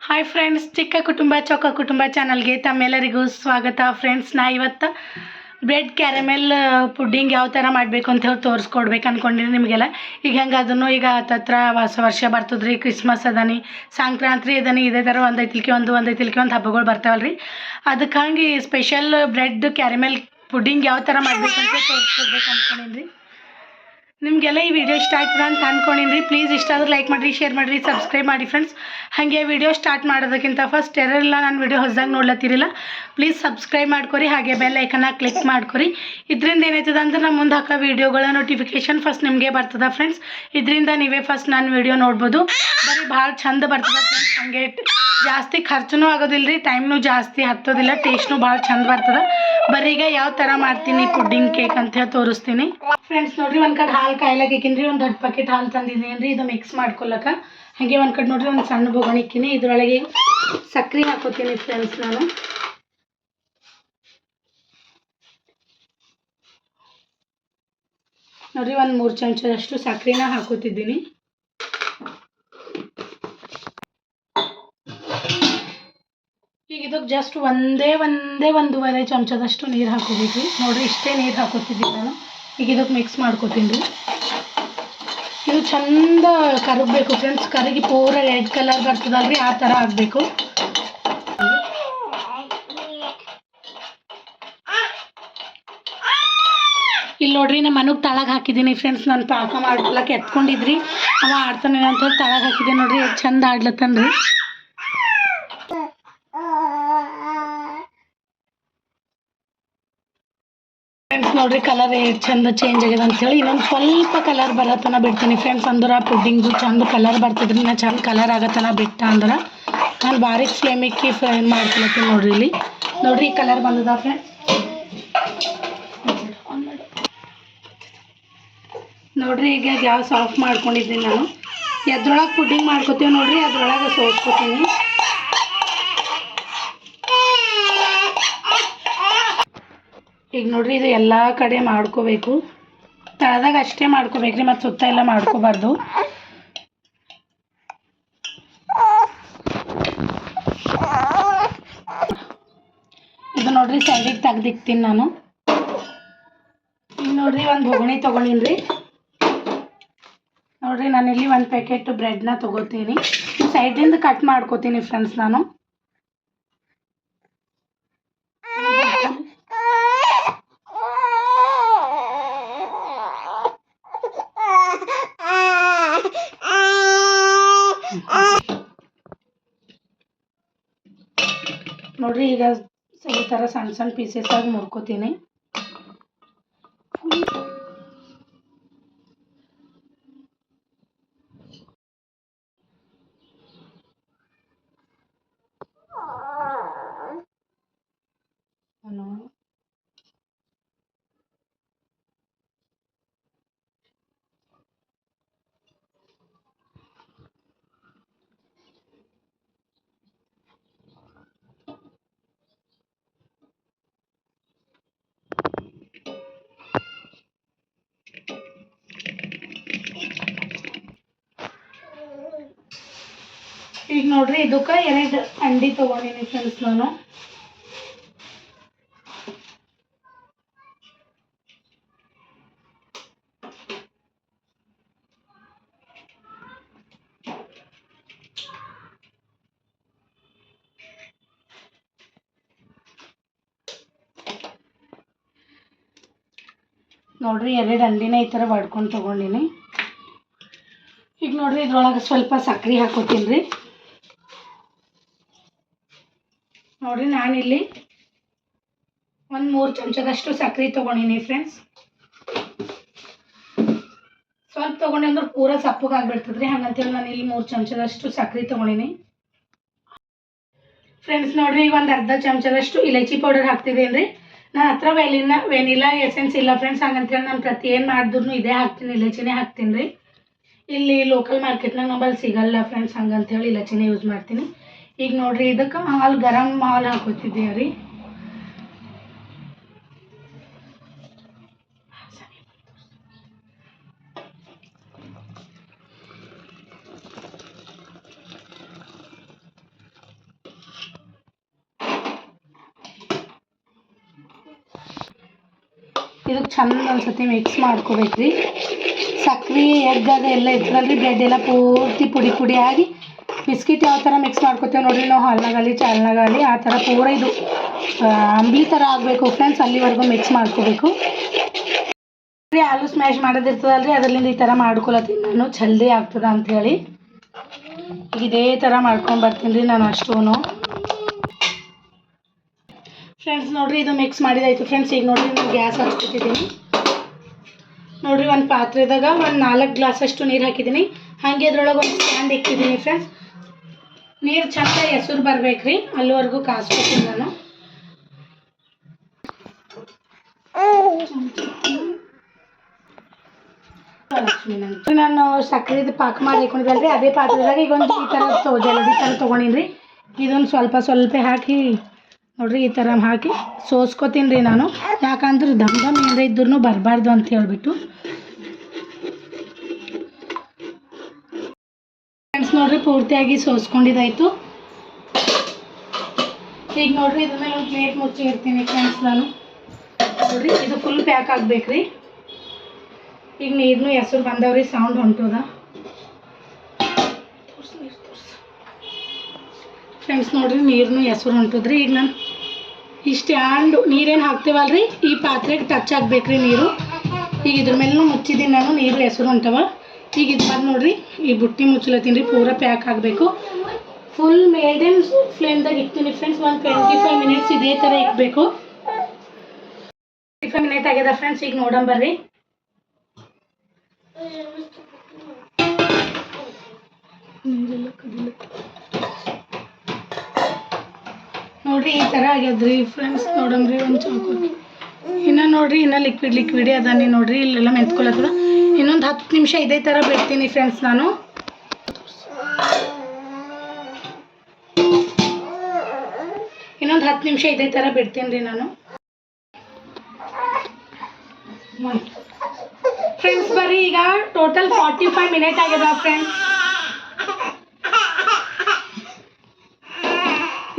Hi friends ಚಿಕ್ಕ ಕುಟುಂಬ, ಚೊಕ್ಕ ಕುಟುಂಬ ಚಾನಲ್ಗೆ ತಮ್ಮೆಲ್ಲರಿಗೂ ಸ್ವಾಗತ ಫ್ರೆಂಡ್ಸ್ ನಾ ಇವತ್ತು ಬ್ರೆಡ್ ಕ್ಯಾರಮೆಲ್ ಪುಡ್ಡಿಂಗ್ ಯಾವ ಥರ ಮಾಡಬೇಕು ಅಂತ ಹೇಳಿ ತೋರಿಸ್ಕೊಡ್ಬೇಕು ಅಂದ್ಕೊಂಡಿನಿ ನಿಮಗೆಲ್ಲ. ಈಗ ಹೆಂಗೆ ಅದನ್ನು ಈಗ ಹತ್ತತ್ರ ಹೊಸ ವರ್ಷ ಬರ್ತದ್ರಿ ಕ್ರಿಸ್ಮಸ್ ಅದಾನಿ, ಸಂಕ್ರಾಂತಿ ಅದಾನಿ, ಇದೇ ಥರ ಒಂದು ಐತಿಲ್ಕಿ ಒಂದು ಒಂದು ಐತಿಲ್ಕಿ ಒಂದು ಹಬ್ಬಗಳು ಬರ್ತಾವಲ್ಲ ರೀ ಅದಕ್ಕೆ ಹಂಗೆ ಸ್ಪೆಷಲ್ ಬ್ರೆಡ್ ಕ್ಯಾರಮೆಲ್ ಪುಡ್ಡಿಂಗ್ ಯಾವ ಥರ ಮಾಡಬೇಕು ಅಂತ ತೋರಿಸ್ಕೊಡ್ಬೇಕು ಅಂದ್ಕೊಂಡಿನಿ ನಿಮಗೆಲ್ಲ ಈ ವಿಡಿಯೋ ಇಷ್ಟ ಆಯ್ತದ ಅಂತ ಅಂದ್ಕೊಂಡಿನಿ ಪ್ಲೀಸ್ ಇಷ್ಟ ಆದ್ರೆ ಲೈಕ್ ಮಾಡಿರಿ ಶೇರ್ ಮಾಡಿರಿ ಸಬ್ಸ್ಕ್ರೈಬ್ ಮಾಡಿ ಫ್ರೆಂಡ್ಸ್ ಹಾಗೆ ವಿಡಿಯೋ ಸ್ಟಾರ್ಟ್ ಮಾಡೋದಕ್ಕಿಂತ ಫಸ್ಟ್ ಯಾರೆಲ್ಲ ನಾನು ವಿಡಿಯೋ ಹೊಸದಾಗಿ ನೋಡ್ಲತ್ತಿರಿಲ್ಲ ಪ್ಲೀಸ್ ಸಬ್ಸ್ಕ್ರೈಬ್ ಮಾಡ್ಕೊರಿ, ಹಾಗೆ ಬೆಲ್ ಐಕನ್ನ ಕ್ಲಿಕ್ ಮಾಡ್ಕೊರಿ. ಇದರಿಂದ ಏನಾಯ್ತದ ಅಂದ್ರೆ ನಮ್ಮ ಮುಂದೆ ಹಾಕೋ ವಿಡಿಯೋಗಳ ನೋಟಿಫಿಕೇಶನ್ ಫಸ್ಟ್ ನಿಮಗೆ ಬರ್ತದ ಫ್ರೆಂಡ್ಸ್ ಇದರಿಂದ ನೀವೇ ಫಸ್ಟ್ ನಾನು ವಿಡಿಯೋ ನೋಡ್ಬೋದು. ಬರೀ ಭಾಳ ಚಂದ ಬರ್ತದ ಫ್ರೆಂಡ್ಸ್ ಹಾಗೆ ಜಾಸ್ತಿ ಖರ್ಚುನೂ ಆಗೋದಿಲ್ಲ ರೀ ಟೈಮ್ನು ಜಾಸ್ತಿ ಹತ್ತೋದಿಲ್ಲ ಟೇಸ್ಟ್ನು ಭಾಳ ಚಂದ ಬರ್ತದ. ಬರೀ ಈಗ ಯಾವ ಥರ ಮಾಡ್ತೀನಿ ಪುಡ್ಡಿಂಗ್ ಕೇಕ್ ಅಂತ ಹೇಳಿ ತೋರಿಸ್ತೀನಿ. ಫ್ರೆಂಡ್ಸ್ ನೋಡಿರಿ, ಒಂದು ಕಡೆ ಹಾಲು ಕಾಯ್ಲಕ್ಕೆ ಇಕ್ಕಿನ್ರಿ ಒಂದು ದೊಡ್ಡ ಪ್ಯಾಕೆಟ್ ಹಾಲು ತಂದಿದ್ದೀನಿ ರೀ ಇದು ಮಿಕ್ಸ್ ಮಾಡ್ಕೊಳಕ ಹಾಗೆ ಒಂದು ಕಡೆ ನೋಡ್ರಿ, ಒಂದು ಸಣ್ಣ ಬೊಗಣಿ ಇದರೊಳಗೆ ಸಕ್ರೆ ಹಾಕೋತೀನಿ ಫ್ರೆಂಡ್ಸ್ ನಾನು. ನೋಡ್ರಿ, ಒಂದು ಮೂರು ಚಮಚದಷ್ಟು ಸಕ್ಕರೆನ ಹಾಕೋತಿದ್ದೀನಿ. ಈಗ ಇದಕ್ಕೆ ಜಸ್ಟ್ ಒಂದೇ ಒಂದೇ ಒಂದೂವರೆ ಚಮಚದಷ್ಟು ನೀರು ಹಾಕೋಬೇಕು ನೋಡ್ರಿ, ಇಷ್ಟೇ ನೀರು ಹಾಕೋತಿದ್ದೀನಿ ನಾನು. ಈಗ ಇದಕ್ಕೆ ಮಿಕ್ಸ್ ಮಾಡ್ಕೋತೀನಿ. ಇದು ಚಂದ ಕರಗಬೇಕು ಫ್ರೆಂಡ್ಸ್ ಕರಗಿ ಪೂರ ರೆಡ್ ಕಲರ್ ಬರ್ತದಲ್ರಿ, ಆ ಥರ ಆಗಬೇಕು. ಇಲ್ಲಿ ನೋಡ್ರಿ, ನಮ್ಮ ಮನಗ್ ತಳಗೆ ಹಾಕಿದ್ದೀನಿ ಫ್ರೆಂಡ್ಸ್ ನಾನು ಪಾಕ ಮಾಡ್ಕೊಳಕ್ಕೆ ಎತ್ಕೊಂಡಿದ್ರಿ. ಅವ ಆಡ್ತಾನೆ ಅಂತ ತಳಗೆ ಹಾಕಿದ್ದೀನಿ ನೋಡ್ರಿ, ಚಂದ ಆಡ್ಲತ್ತನ್ರಿ. ನೋಡ್ರಿ ಕಲರ್ ಎಷ್ಟು ಚಂದ ಚೇಂಜ್ ಆಗ್ಯದ ಅಂತೇಳಿ. ಇನ್ನೊಂದು ಸ್ವಲ್ಪ ಕಲರ್ ಬರತನ ಬಿಡ್ತೀನಿ ಫ್ರೆಂಡ್ಸ್ ಅಂದ್ರೆ ಪುಡ್ಡಿಂಗು ಚಂದ ಕಲರ್ ಬರ್ತದ್ರಿ ನಾ ಚಂದ ಕಲರ್ ಆಗತ್ತನ ಬಿಟ್ಟ ಅಂದ್ರೆ ನಾನು ಬಾರೀಕ್ ಫ್ಲೇಮ್ ಇಕ್ಕಿ ಫ್ರೈ ಮಾಡ್ಕೊಳತ್ತೀನಿ ನೋಡ್ರಿ ಇಲ್ಲಿ. ನೋಡ್ರಿ ಕಲರ್ ಬಂದದ ಫ್ರೆಂಡ್ಸ್ ನೋಡ್ರಿ ಈಗ ಗ್ಯಾಸ್ ಆಫ್ ಮಾಡ್ಕೊಂಡಿದ್ದೀನಿ ನಾನು. ಎದ್ರೊಳಗೆ ಪುಡ್ಡಿಂಗ್ ಮಾಡ್ಕೊತೀವಿ ನೋಡ್ರಿ, ಅದ್ರೊಳಗೆ ಸೋಸ್ಕೊತೀನಿ. ಈಗ ನೋಡ್ರಿ, ಇದು ಎಲ್ಲ ಕಡೆ ಮಾಡ್ಕೋಬೇಕು. ತಳದಾಗ ಅಷ್ಟೇ ಮಾಡ್ಕೋಬೇಕ್ರಿ, ಮತ್ತು ಸುತ್ತ ಎಲ್ಲ ಮಾಡ್ಕೋಬಾರ್ದು. ಇದು ನೋಡ್ರಿ ಸೈಡಿಗೆ ತೆಗ್ದಿಕ್ತೀನಿ ನಾನು. ಈಗ ನೋಡ್ರಿ, ಒಂದು ಬೊಗಣಿ ತೊಗೊಂಡಿನ್ರಿ. ನೋಡ್ರಿ, ನಾನಿಲ್ಲಿ ಒಂದು ಪ್ಯಾಕೆಟ್ ಬ್ರೆಡ್ನ ತೊಗೋತೀನಿ. ಸೈಡಿಂದ ಕಟ್ ಮಾಡ್ಕೋತೀನಿ ಫ್ರೆಂಡ್ಸ್ ನಾನು. ನೋಡ್ರಿ ಈಗ ಈ ಥರ ಸಣ್ಣ ಸಣ್ಣ ಆಗಿ ಮುರ್ಕೋತೀನಿ ಈಗ ನೋಡ್ರಿ, ಇದಕ್ಕೆ ಎರಡು ಅಂಡಿ ತೊಗೊಂಡಿನಿ ಫ್ರೆಂಡ್ಸ್ ನಾನು. ನೋಡ್ರಿ, ಎರಡು ಅಂಡಿನ ಈ ಥರ ಬಡ್ಕೊಂಡು ತಗೊಂಡಿನಿ. ಈಗ ನೋಡ್ರಿ, ಇದ್ರೊಳಗೆ ಸ್ವಲ್ಪ ಸಕ್ಕರೆ ಹಾಕೋತೀನಿ ರೀ ನೋಡ್ರಿ ನಾನಿಲ್ಲಿ ಒಂದು ಮೂರು ಚಮಚದಷ್ಟು ಸಕ್ರೆ ತೊಗೊಂಡಿನಿ ಫ್ರೆಂಡ್ಸ್ ಸ್ವಲ್ಪ ತೊಗೊಂಡೆ ಅಂದ್ರೆ ಪೂರ ಸಪ್ಪಗೆ ಆಗ್ಬಿಡ್ತದ್ರಿ, ಹಂಗಂತೇಳಿ ನಾನು ಇಲ್ಲಿ ಮೂರು ಚಮಚದಷ್ಟು ಸಕ್ರೆ ತೊಗೊಂಡಿನಿ. ಫ್ರೆಂಡ್ಸ್ ನೋಡ್ರಿ, ಈಗ ಒಂದು ಅರ್ಧ ಚಮಚದಷ್ಟು ಇಲೈಚಿ ಪೌಡರ್ ಹಾಕ್ತಿದ್ದೀನಿ ರೀ ನನ್ನ ಹತ್ರ ವೆಲಿನ ವೆನಿಲಾ ಎಸೆನ್ಸ್ ಇಲ್ಲ ಫ್ರೆಂಡ್ಸ್ ಹಂಗಂತೇಳಿ ನಾನು ಪ್ರತಿ ಏನು ಮಾಡಿದ್ರು ಇದೇ ಹಾಕ್ತೀನಿ, ಇಲೈಚಿನೇ ಹಾಕ್ತೀನಿ ರೀ. ಇಲ್ಲಿ ಲೋಕಲ್ ಮಾರ್ಕೆಟ್ನಾಗ ನಂಬಲ್ಲಿ ಸಿಗಲ್ಲ ಫ್ರೆಂಡ್ಸ್ ಹಂಗಂತೇಳಿ ಇಲೈಚಿನೇ ಯೂಸ್ ಮಾಡ್ತೀನಿ. ಈಗ ನೋಡ್ರಿ, ಇದಕ್ಕೆ ಹಾಲು, ಗರಂ ಹಾಲು ಹಾಕೋತಿದ್ದೇವೆ ರೀ. ಇದಕ್ಕೆ ಚಂದ ಒಂದ್ಸತಿ ಮಿಕ್ಸ್ ಮಾಡ್ಕೋಬೇಕ್ರಿ. ಸಕ್ರೆ, ಎಗ್ ಅದೆಲ್ಲ ಇದ್ರಲ್ಲಿ ಬ್ರೆಡ್ ಎಲ್ಲ ಪೂರ್ತಿ ಪುಡಿ ಪುಡಿ ಆಗಿ ಬಿಸ್ಕಿಟ್ ಯಾವ ಥರ ಮಿಕ್ಸ್ ಮಾಡ್ಕೊತೀವಿ ನೋಡಿ ನಾವು ಹಾಲ್ನಾಗಲಿ ಚಾಲ್ನಾಗಲಿ ಆ ಥರ ಪೂರ ಇದು ಅಂಬಿ ಅಂಬ್ಲಿ ಥರ ಆಗಬೇಕು ಫ್ರೆಂಡ್ಸ್ ಅಲ್ಲಿವರೆಗೂ ಮಿಕ್ಸ್ ಮಾಡ್ಕೋಬೇಕು. ಆಲೂ ಸ್ಮ್ಯಾಶ್ ಮಾಡೋದಿರ್ತದಲ್ರಿ ಅದರಿಂದ ಈ ಥರ ಮಾಡ್ಕೊಳತ್ತೀನಿ ನಾನು ಜಲ್ದಿ ಆಗ್ತದ ಅಂಥೇಳಿ ಇದೇ ಥರ ಮಾಡ್ಕೊಂಡು ಬರ್ತೀನಿ ರೀ ನಾನು ಅಷ್ಟೂ ಫ್ರೆಂಡ್ಸ್ ನೋಡಿರಿ, ಇದು ಮಿಕ್ಸ್ ಮಾಡಿದಾಯಿತು ಫ್ರೆಂಡ್ಸ್ ಈಗ ನೋಡಿರಿ, ನಾನು ಗ್ಯಾಸ್ ಹಚ್ಕೊತಿದ್ದೀನಿ. ನೋಡಿರಿ, ಒಂದು ಪಾತ್ರೆದಾಗ ಒಂದು ನಾಲ್ಕು ಗ್ಲಾಸಷ್ಟು ನೀರು ಹಾಕಿದ್ದೀನಿ. ಹಾಗೆ ಅದ್ರೊಳಗೆ ಒಂದು ಸ್ಟ್ಯಾಂಡ್ ಇಕ್ಕಿದ್ದೀನಿ ಫ್ರೆಂಡ್ಸ್ ನೀರು ಚಂದ ಹೆಸರು ಬರ್ಬೇಕ್ರಿ, ಅಲ್ಲಿವರೆಗೂ ಕಾಸ್ಕೊತೀನಿ ನಾನು. ನಾನು ಸಕ್ಕರೆದು ಪಾಕ ಮಾಡಿ ಅದೇ ಪಾತ್ರೆದಾಗ ಈಗ ಒಂದು ಈ ಥರ ತೊ, ಜಲದಿ ಥರ ತೊಗೊಂಡಿನಿ ಇದೊಂದು ಸ್ವಲ್ಪ ಸ್ವಲ್ಪ ಹಾಕಿ, ನೋಡ್ರಿ ಈ ಥರ ಹಾಕಿ ಸೋಸ್ಕೊತೀನಿ ರೀ ನಾನು. ಯಾಕಂದ್ರೆ ದಮ್ ದಮ್ ಏನಾರ ಇದ್ರೂ ಬರಬಾರ್ದು ಅಂತ ಹೇಳ್ಬಿಟ್ಟು. ಫ್ರೆಂಡ್ಸ್ ನೋಡ್ರಿ, ಪೂರ್ತಿಯಾಗಿ ಸೋಸ್ಕೊಂಡಿದ್ದಾಯಿತು. ಈಗ ನೋಡ್ರಿ, ಇದ್ರ ಮೇಲೆ ಒಂದು ಪ್ಲೇಟ್ ಮುಚ್ಚಿ ಇರ್ತೀನಿ ಫ್ರೆಂಡ್ಸ್ ನಾನು. ನೋಡ್ರಿ, ಇದು ಫುಲ್ ಪ್ಯಾಕ್ ಆಗ್ಬೇಕ್ರಿ. ಈಗ ನೀರ್ನು ಹೆಸರು ಬಂದವ್ರಿ ಸೌಂಡ್ ಹೊಂಟದ. ಫ್ರೆಂಡ್ಸ್ ನೋಡ್ರಿ, ನೀರ್ನು ಹೆಸರು ಹೊಂಟದ್ರಿ. ಈಗ ನಾನು ಈ ಸ್ಟ್ಯಾಂಡು ನೀರೇನು ಹಾಕ್ತೇವಲ್ರಿ? ಈ ಪಾತ್ರೆಗೆ ಟಚ್ ಆಗ್ಬೇಕ್ರಿ ನೀರು. ಈಗ ಇದ್ರ ಮೇಲೂ ಮುಚ್ಚಿದ್ದೀನಿ ನಾನು, ನೀರು ಹೆಸರು ಹೊಂಟವ. ಈಗ ಇದು ನೋಡ್ರಿ, ಈ ಬುಟ್ಟಿ ಮುಚ್ಚಲತ್ತೀನಿ ರೀ, ಪೂರ ಪ್ಯಾಕ್ ಆಗಬೇಕು. ಫುಲ್ ಮೇಡಮ್ ಫ್ಲೇಮ್ದಾಗ ಇಕ್ತೀನಿ ಫ್ರೆಂಡ್ಸ್ ಒಂದು ಟ್ವೆಂಟಿ ಫೈವ್ ಮಿನಿಟ್ಸ್ ಇದೇ ಥರ ಇಕ್ಬೇಕು. ಟ್ವೆಂಟಿ ಫೈವ್ ಮಿನಿಟ್ ಆಗ್ಯದ ಫ್ರೆಂಡ್ಸ್ ಈಗ ನೋಡಂಬರ್ರಿ ನೋಡ್ರಿ, ಈ ಥರ ಆಗ್ಯದ್ರಿ ಫ್ರೆಂಡ್ಸ್ ನೋಡಂಬ್ರಿ ಒಂದು ಚಾಕು ಇನ್ನು ನೋಡ್ರಿ, ಇನ್ನ ಲಿಕ್ವಿಡ್ ಲಿಕ್ವಿಡೇ ಅದಾನಿ ನೋಡ್ರಿ, ಇಲ್ಲೆಲ್ಲ ಮೆಂತ್ಕೊಳತ್ತದ ಇನ್ನೊಂದು ಹತ್ತು ನಿಮಿಷ ಇದೇ ಥರ ಬಿಡ್ತೀನಿ ಫ್ರೆಂಡ್ಸ್ ನಾನು. ಇನ್ನೊಂದು ಹತ್ತು ನಿಮಿಷ ಇದೇ ಥರ ಬಿಡ್ತೀನಿ ರೀ ನಾನು. ಫ್ರೆಂಡ್ಸ್ ಬರ್ರಿ ಈಗ ಟೋಟಲ್ ಫಾರ್ಟಿ ಫೈವ್ ಮಿನಿಟ್ ಆಗ್ಯದ ಫ್ರೆಂಡ್ಸ್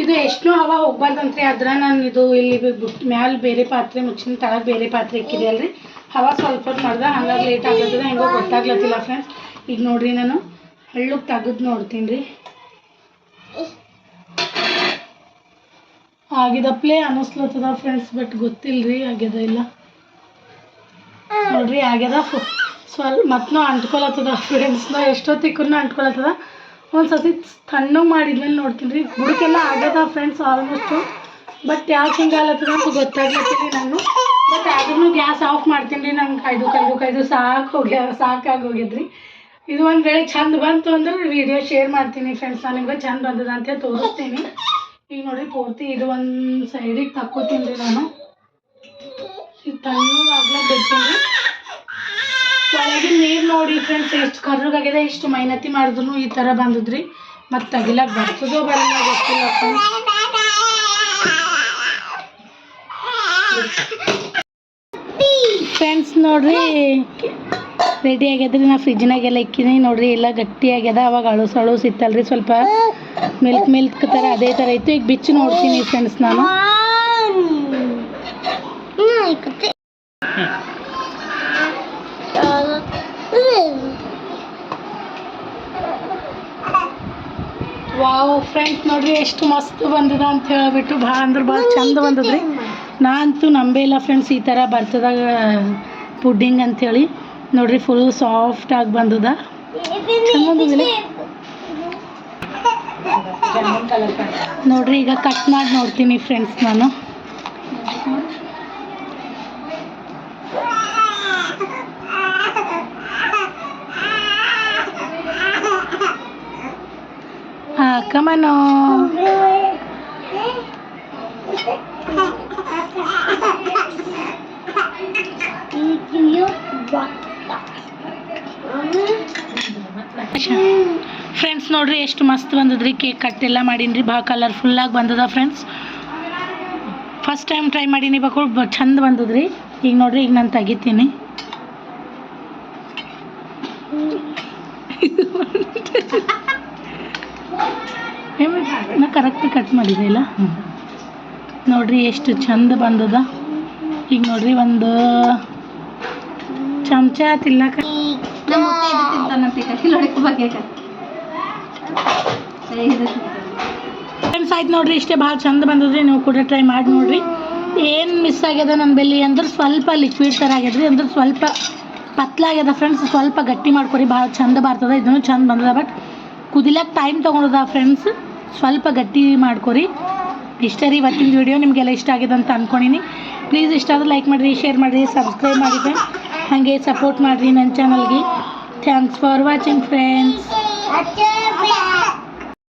ಇದು ಎಷ್ಟು ಹವ ಹೋಗ್ಬಾರ್ದಂತ್ರಿ ಅದ್ರ ನಾನು ಇದು ಇಲ್ಲಿ ಬಿಟ್ಟು ಮ್ಯಾಲ ಬೇರೆ ಪಾತ್ರೆ ಮುಚ್ಚಿನ ತಳಗ ಬೇರೆ ಪಾತ್ರೆ ಇಕ್ಕಿದೆ ಅಲ್ರಿ. ಹವಾ ಸ್ವಲ್ಪ ಹೊತ್ತು ಮಾಡ್ದೆ, ಹಂಗಾಗಿ ಲೇಟ್ ಆಗ್ಲತ್ತದ ಹೆಂಗೋ ಗೊತ್ತಾಗ್ಲತ್ತಿಲ್ಲ ಫ್ರೆಂಡ್ಸ್ ಈಗ ನೋಡ್ರಿ ನಾನು ಹಳ್ಳಕ್ಕೆ ತೆಗೆದು ನೋಡ್ತೀನಿ ರೀ. ಆಗಿದಪ್ಲೆ ಅನ್ನಿಸ್ಲತ್ತದ ಫ್ರೆಂಡ್ಸ್ ಬಟ್ ಗೊತ್ತಿಲ್ರಿ, ಆಗ್ಯದ ಇಲ್ಲ. ನೋಡ್ರಿ, ಆಗ್ಯದ ಸ್ವಲ್ಪ ಮತ್ತೂ ಅಂಟ್ಕೊಳತ್ತದ ಫ್ರೆಂಡ್ಸ್ನ ಎಷ್ಟೊತ್ತಿಕ್ಕೂ ಅಂಟ್ಕೊಳತ್ತದ. ಒಂದು ಸತಿ ತಣ್ಣಗೆ ಮಾಡಿದ್ಮೇಲೆ ನೋಡ್ತೀನಿ ರೀ. ಬುಡಕ್ಕೆಲ್ಲ ಆಗ್ಯದ ಫ್ರೆಂಡ್ಸ್ ಆಲ್ಮೋಸ್ಟು ಬಟ್ ಯಾಕೆ ಹಿಂಗಾಗ್ಲತ್ತದ ಅಂತ ಗೊತ್ತಾಗ್ಲತ್ತೀನಿ ನಾನು ಬಟ್ ಅದನ್ನು ಗ್ಯಾಸ್ ಆಫ್ ಮಾಡ್ತೀನಿ ರೀ, ನಂಗೆ ಕೈದು ಕೈದು ಕಾಯ್ದು ಸಾಕು ಹೋಗ್ಯ, ಸಾಕಾಗಿ ಹೋಗಿದ್ರಿ. ಇದು ಒಂದು ವೇಳೆ ಚಂದ ಬಂತು ಅಂದ್ರೆ ವಿಡಿಯೋ ಶೇರ್ ಮಾಡ್ತೀನಿ ಫ್ರೆಂಡ್ಸ್ ನಾನು ನಿಮ್ಗೆ ಚಂದ ಬಂದದ ಅಂತ ತೋರಿಸ್ತೀನಿ. ಈಗ ನೋಡ್ರಿ ಪೂರ್ತಿ ಇದು ಒಂದು ಸೈಡಿಗೆ ತಕ್ಕೋತೀನಿ ರೀ ನಾನು. ಇದು ತಣ್ಣಗೆ ಆಗ್ಲಕ್ಕೆ ಬಿಡ್ತೀನಿ ಒಳಗಿನ ನೀರು ನೋಡಿ ಫ್ರೆಂಡ್ಸ್ ಎಷ್ಟು ಕರ್ರಗಾಗಿದೆ ಇಷ್ಟು ಮೈನತಿ ಮಾಡಿದ್ರು ಈ ಥರ ಬಂದದ್ರಿ. ಮತ್ತು ತೆಗಿಲಕ್ಕೆ ಬರ್ತದೋ ಬರಲ್ಲ ಗೊತ್ತಿಲ್ಲ ಫ್ರೆಂಡ್ಸ್ ನೋಡ್ರಿ ರೆಡಿ ಆಗ್ಯದ್ರಿ, ನಾ ಫ್ರಿಜ್ನಾಗೆಲ್ಲ ಇಕ್ಕಿನಿ. ನೋಡ್ರಿ, ಎಲ್ಲ ಗಟ್ಟಿ ಆಗ್ಯದ ಅವಾಗ ಅಳುಸ್ ಅಳುಸ್ ಇತ್ತಲ್ರಿ ಸ್ವಲ್ಪ. ಮಿಲ್ಕ್ ಮಿಲ್ಕ್ ಥರ ಅದೇ ಥರ ಇತ್ತು. ಈಗ ಬಿಚ್ಚಿ ನೋಡ್ತೀನಿ ಫ್ರೆಂಡ್ಸ್ ನಾನು. ವಾವ್ ಫ್ರೆಂಡ್ಸ್ ನೋಡ್ರಿ, ಎಷ್ಟು ಮಸ್ತ್ ಬಂದದ ಅಂತ ಹೇಳ್ಬಿಟ್ಟು ಭಾಳ ಅಂದ್ರೆ ಭಾಳ ಚಂದ ಬಂದದ್ರಿ. ನಾ ಅಂತೂ ನಂಬೇ ಇಲ್ಲ ಫ್ರೆಂಡ್ಸ್ ಈ ಥರ ಬರ್ತದಾಗ ಪುಡ್ಡಿಂಗ್ ಅಂಥೇಳಿ. ನೋಡ್ರಿ ಫುಲ್ ಸಾಫ್ಟಾಗಿ ಬಂದದ. ಚಂದ ಬಂದದಿಲ್ಲ ನೋಡ್ರಿ ಈಗ ಕಟ್ ಮಾಡಿ ನೋಡ್ತೀನಿ ಫ್ರೆಂಡ್ಸ್ ನಾನು. ಹಾಂ ಕಮನೋ ಫ್ರೆಂಡ್ಸ್ ನೋಡ್ರಿ ಎಷ್ಟು ಮಸ್ತ್ ಬಂದದ್ರಿ ಕೇಕ್ ಕಟ್ ಎಲ್ಲ ಮಾಡೀನಿ ಭಾಳ ಕಲರ್ಫುಲ್ಲಾಗಿ ಬಂದದ ಫ್ರೆಂಡ್ಸ್ ಫಸ್ಟ್ ಟೈಮ್ ಟ್ರೈ ಮಾಡೀನಿ ಬಾ ಬ ಚಂದ ಬಂದದ್ರಿ. ಈಗ ನೋಡ್ರಿ ಈಗ ನಾನು ತೆಗಿತೀನಿ. ನಾ ಕರೆಕ್ಟ್ ಕಟ್ ಮಾಡಿದೆ ಇಲ್ಲ? ನೋಡ್ರಿ ಎಷ್ಟು ಚಂದ ಬಂದದ. ಈಗ ನೋಡ್ರಿ ಒಂದು ಚಮಚ ತಿನ್ನಕ ನಮ್ಮ ಮುತ್ತೆ ಇದು ತಿಂತಾನಂತ ಈಗ. ಕಿಲೋಡಿಕೆ ಬಗ್ಗೆ ಫ್ರೆಂಡ್ಸ್ ಆಯ್ತು ನೋಡ್ರಿ ಇಷ್ಟೇ ಭಾಳ ಚಂದ ಬಂದದ್ರಿ. ನೀವು ಕೂಡ ಟ್ರೈ ಮಾಡಿ ನೋಡ್ರಿ. ಏನು ಮಿಸ್ ಆಗ್ಯದ ನನ್ನ ಬೆಲ್ಲಿ? ಅಂದ್ರೆ ಸ್ವಲ್ಪ ಲಿಕ್ವಿಡ್ ಥರ ಆಗ್ಯದ್ರಿ ಅಂದ್ರೆ ಸ್ವಲ್ಪ ಪತ್ಲಾಗ್ಯದ ಫ್ರೆಂಡ್ಸ್ ಸ್ವಲ್ಪ ಗಟ್ಟಿ ಮಾಡ್ಕೊರಿ ಭಾಳ ಚಂದ ಬರ್ತದ. ಇದನ್ನು ಚಂದ ಬಂದದ ಬಟ್ ಕುದಿಲಕ್ಕೆ ಟೈಮ್ ತೊಗೊಳದ ಫ್ರೆಂಡ್ಸ್ ಸ್ವಲ್ಪ ಗಟ್ಟಿ ಮಾಡ್ಕೊರಿ. ಇಷ್ಟೇ ರೀ ಇವತ್ತಿನ ವಿಡಿಯೋ ನಿಮಗೆಲ್ಲ ಇಷ್ಟ ಆಗಿದೆ ಅಂತ ಅಂದ್ಕೊಂಡಿನಿ ಪ್ಲೀಸ್ ಇಷ್ಟ ಆದ್ರೆ ಲೈಕ್ ಮಾಡಿರಿ ಶೇರ್ ಮಾಡಿರಿ ಸಬ್ಸ್ಕ್ರೈಬ್ ಮಾಡಿರಿ ಹಾಗೆ ಸಪೋರ್ಟ್ ಮಾಡಿರಿ ನನ್ನ ಚಾನಲ್ಗೆ ಥ್ಯಾಂಕ್ಸ್ ಫಾರ್ ವಾಚಿಂಗ್ ಫ್ರೆಂಡ್ಸ್ ಅಚ್ಚ